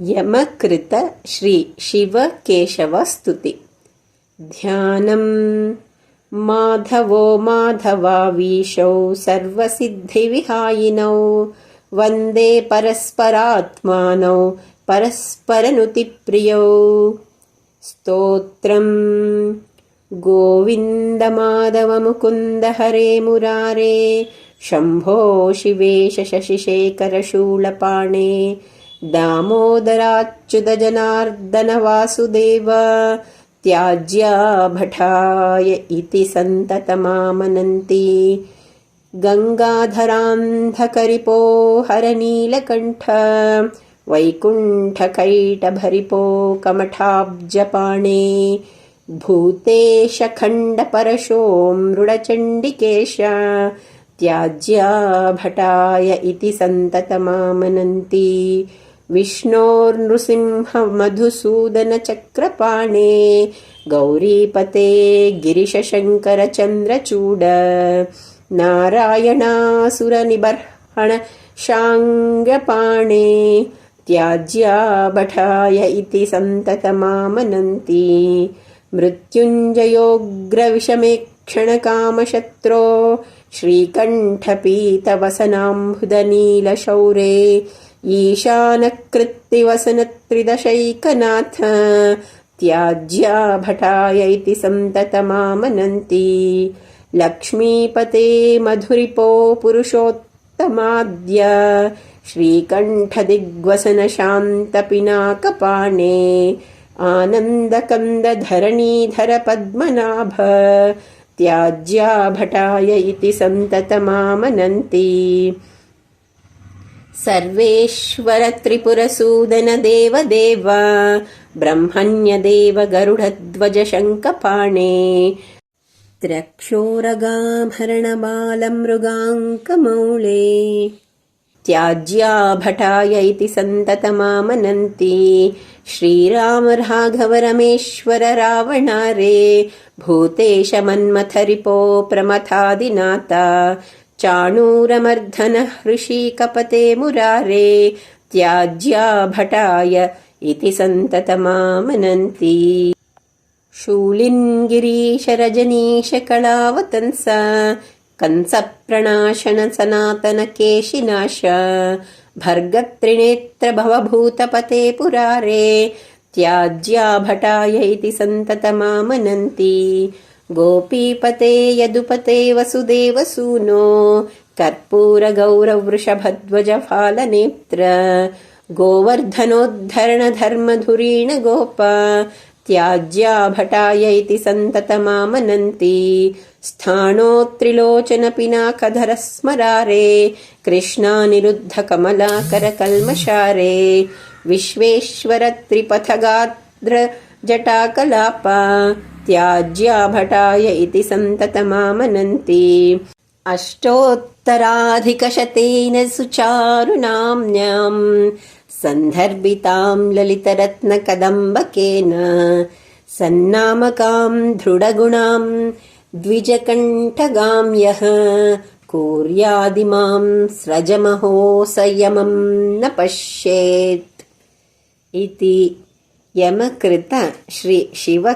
यमकृत श्रीशिवकेशवस्तुति ध्यानम्। माधवो माधवावीशौ सर्वसिद्धिविहायिनौ। वन्दे परस्परात्मानौ परस्परनुतिप्रियौ। स्तोत्रम्। गोविन्दमाधवमुकुन्द हरे मुरारे। शम्भो शिवेश शशिशेखरशूलपाणे दामोदराच्युतजनार्दन वासुदेव त्याज्या भटाय इति सन्ततमामनन्ति। गङ्गाधरान्धकरिपो हरनीलकण्ठ वैकुण्ठकैटभरिपो कमठाब्जपाणे भूतेशखण्डपरशो मृडचण्डिकेश त्याज्या भटाय इति सन्ततमामनन्ति विष्णोर्नृसिंहमधुसूदनचक्रपाणे गौरीपते गिरिशशङ्करचन्द्रचूड नारायणासुरनिबर्हण शाङ्गपाणे त्याज्या भटाय इति सन्ततमामनन्ति मृत्युञ्जयोग्रविषमेक्षणकामशत्रो श्रीकण्ठपीतवसनाम्बुदनीलशौरे ईशानकृत्तिवसनत्रिदशैकनाथ त्याज्या भटाय इति सन्ततमामनन्ति लक्ष्मीपते मधुरिपो पुरुषोत्तमाद्य श्रीकण्ठदिग्वसनशान्तपिनाकपाणे आनन्दकन्दधरणीधरपद्मनाभ त्याज्या भटाय इति सन्ततमामनन्ति सर्वेश्वर त्रिपुरसूदन देव देव ब्रह्मण्यदेव गरुडध्वज शङ्खपाणे त्र्यक्षोरगाभरणबालमृगाङ्कमौळे त्याज्या भटाय इति सन्ततमामनन्ति श्रीराम राघव रमेश्वर रावणारे भूतेश मन्मथरिपो प्रमथादिनाता चाणूरमर्धन हृषीकपते मुरारे त्याज्या भटाय इति सन्ततमामनन्ति। शूलिन् गिरीश रजनीश कलावतंस कंसप्रणाशन पुरारे त्याज्या भटाय इति सन्ततमामनन्ति गोपीपते यदुपते वसुदेवसूनो कर्पूरगौरवृषभध्वजफालनेत्र गोवर्धनोद्धरणधर्मधुरीण गोप त्याज्या भटाय इति सन्ततमामनन्ति स्थाणो त्रिलोचनपिनाकधर स्मरारे कृष्णानिरुद्धकमलाकरकल्मषारे विश्वेश्वर त्रिपथगात्र जटाकलाप त्याज्या भटाय इति सन्ततमामनन्ति अष्टोत्तराधिकशतेन सुचारुनाम्न्याम् सन्दर्भिताम् ललितरत्नकदम्बकेन सन्नामकाम् दृढगुणाम् द्विजकण्ठगाम् यः कुर्यादिमाम् स्रजमहो संयमम् न पश्येत्। इति यमकृत श्रीशिवकेशवस्तुतिः